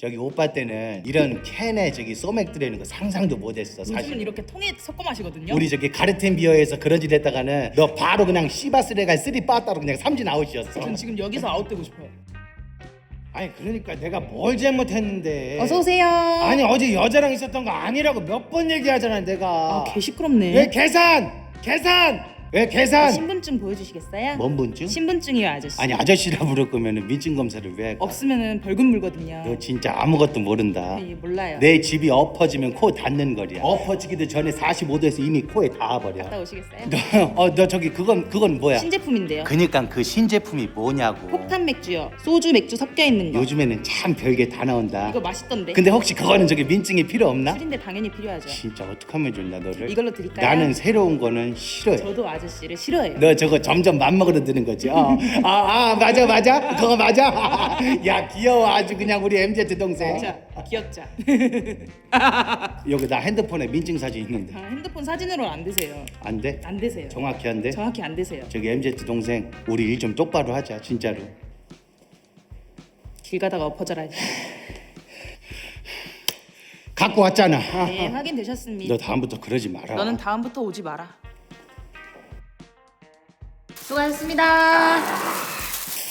저기 오빠 때는 이런 캔에 저기 소맥 들어있는 거 상상도 못했어 요즘은 사실 이렇게 통에 섞어 마시거든요. 우리 저기 가르텐 비어에서 그런 짓 했다가는 너 바로 그냥 씨바스레가 쓰리 빠따로 그냥 삼진 아웃이었어 전 지금 여기서 아웃되고 싶어요. 아니 그러니까 내가 뭘 잘못했는데 어서 오세요. 아니 어제 여자랑 있었던 거 아니라고 몇 번 얘기하잖아 내가 아, 개 시끄럽네. 왜 계산 계산 왜 계산 신분증 보여주시겠어요? 뭔 분증? 신분증이요 아저씨. 아니 아저씨라 부를 거면은 민증 검사를 왜 가? 없으면은 벌금 물거든요. 너 진짜 아무것도 모른다 네, 몰라요. 내 집이 엎어지면 코 닿는 거리야 엎어지기도 전에 45도에서 이미 코에 닿아버려 갔다 오시겠어요? 너, 어, 너 저기 그건 그건 뭐야 신제품인데요. 그니까 그 신제품이 뭐냐고 폭탄 맥주요. 소주 맥주 섞여 있는 거. 요즘에는 참 별게 다 나온다 이거 맛있던데. 근데 혹시 그거는 저기 민증이 필요 없나? 술인데 당연히 필요하죠. 진짜 어떡 하면 좋냐 너를 이걸로 드릴까요? 나는 새로운 거는 싫어해 저도 아 저씨를 싫어해요. 너 저거 점점 맘먹으러 드는 거지 어. 아, 아 맞아 맞아 그거 맞아 야 귀여워 아주 그냥 우리 MZ 동생 자, 귀엽자. 여기 나 핸드폰에 민증 사진 있는데 아, 핸드폰 사진으로 안 되세요. 안 돼? 안 되세요. 정확히 안 돼? 정확히 안 되세요. 저기 MZ 동생 우리 일 좀 똑바로 하자 진짜로 길 가다가 엎어져라. 갖고 왔잖아 네, 확인되셨습니다. 너 다음부터 그러지 마라 너는 다음부터 오지 마라. 수고하셨습니다.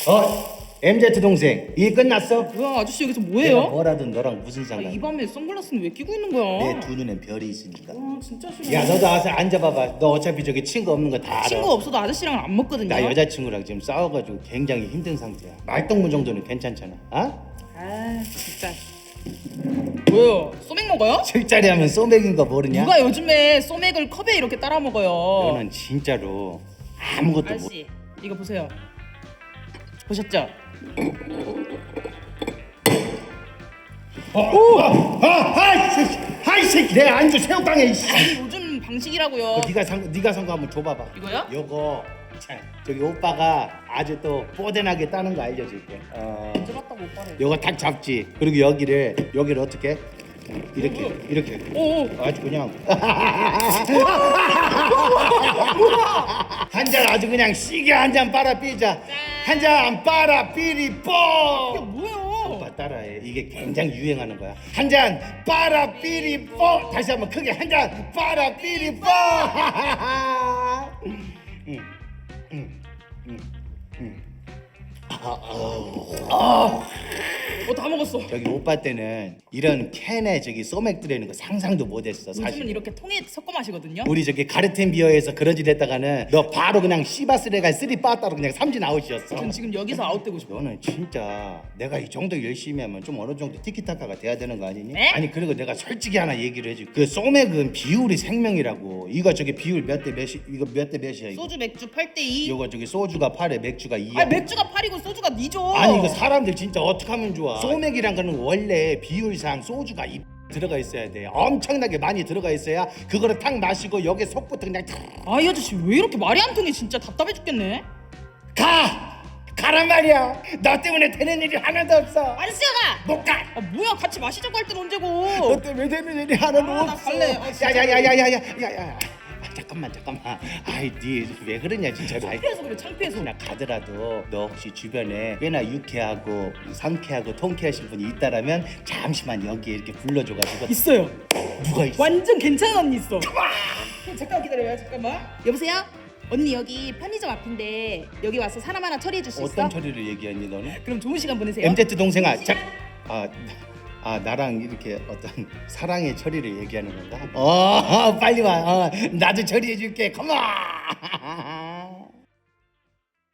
어? MZ 동생 일 끝났어? 뭐야 아저씨 여기서 내가 뭐해요? 뭐라든 너랑 무슨 아, 상관이야 이 밤에 선글라스는 왜 끼고 있는 거야? 내 두 눈엔 별이 있으니까 아 진짜 싫어. 야 너도 와서 앉아봐봐 너 어차피 저기 친구 없는 거 다 알아 친구 없어도 아저씨랑은 안 먹거든요. 나 여자친구랑 지금 싸워가지고 굉장히 힘든 상태야 말동무 정도는 괜찮잖아 어? 아 진짜. 뭐요? 소맥 먹어요? 술자리 하면 소맥인 거 모르냐? 누가 요즘에 소맥을 컵에 이렇게 따라 먹어요? 너는 진짜로 아무것도 못 아저씨 이거 보세요. 보셨죠? 오! 아! 아 이 새끼! 아 이 새끼! 내 안주 새우깡에 이씨! 요즘 방식이라고요. 그 네가 산 네가 산거 한번 줘봐봐 이거요? 요거 참 저기 오빠가 아주 또 뽀대나게 따는 거 알려줄게 어 언제 봤다고 오빠를? 요거 딱 잡지 그리고 여기를 여기를 어떻게 이렇게? 이렇게 오, 오. 아주 그냥 아주 그냥 시게 한잔 빨아 삐자. 한 잔 빨아 삐리 이게 뽀 뭐예요? 오빠 따라해 이게 굉장히 유행하는 거야. 한 잔 빨아 삐리 뽀 다시 한번 크게 한 잔 빨아 삐리 뽀 음, 음, 음, 음, 음. 어, 다 먹었어. 저기 오빠 때는 이런 캔에 저기 소맥 들어있는 거 상상도 못했어 사실 요즘은 이렇게 통에 섞어 마시거든요. 우리 저기 가르텐 비어에서 그런 짓 했다가는 너 바로 그냥 씨바스레가 쓰리 빠따로 그냥 삼진 아웃이었어 전 지금 여기서 아웃되고 싶어. 너는 진짜 내가 이 정도 열심히 하면 좀 어느 정도 티키타카가 돼야 되는 거 아니니? 네? 아니 그리고 내가 솔직히 하나 얘기를 해줄 그 소맥은 비율이 생명이라고 이거 저기 비율 몇 대 몇이 이거 몇 대 몇이야 이거 소주 맥주 8대 2. 이거 저기 소주가 8에 맥주가 2야 아 맥주가 8이고 소주가 2죠. 아니 이거 사람들 진짜 어떻게 하면 좋아 소맥이란 거는 원래 비율상 소주가 이 들어가 있어야 돼 엄청나게 많이 들어가 있어야 그거를 탁 마시고 여기 속부터 그냥 탁 아, 이 아저씨 왜 이렇게 말이 안 통해? 진짜 답답해 죽겠네. 가! 가란 말이야 너 때문에 되는 일이 하나도 없어 아저씨가 가. 못 가! 아 뭐야 같이 마시자고 할 때는 언제고? 너 때문에 되는 일이 하나도 아, 나 없어 갈래. 아, 진짜. 야야야야야야야야 아, 잠깐만 잠깐만 아이 니왜 그러냐 아이, 창피해서 그래 창피해서. 나 가더라도 너 혹시 주변에 꽤나 유쾌하고 상쾌하고 통쾌하신 분이 있다라면 잠시만 여기에 이렇게 불러줘가지고 있어요. 누가 있어? 완전 괜찮은 언니 있어. 잠깐 기다려요. 잠깐만. 여보세요? 언니 여기 편의점 앞인데 여기 와서 사람 하나 처리해 줄 수 있어? 어떤 처리를 얘기하니 너는? 그럼 좋은 시간 보내세요. MZ 동생아 자, 아, 아 나랑 이렇게 어떤 사랑의 처리를 얘기하는 건가? 어 빨리 와. 어, 나도 처리해 줄게. 컴온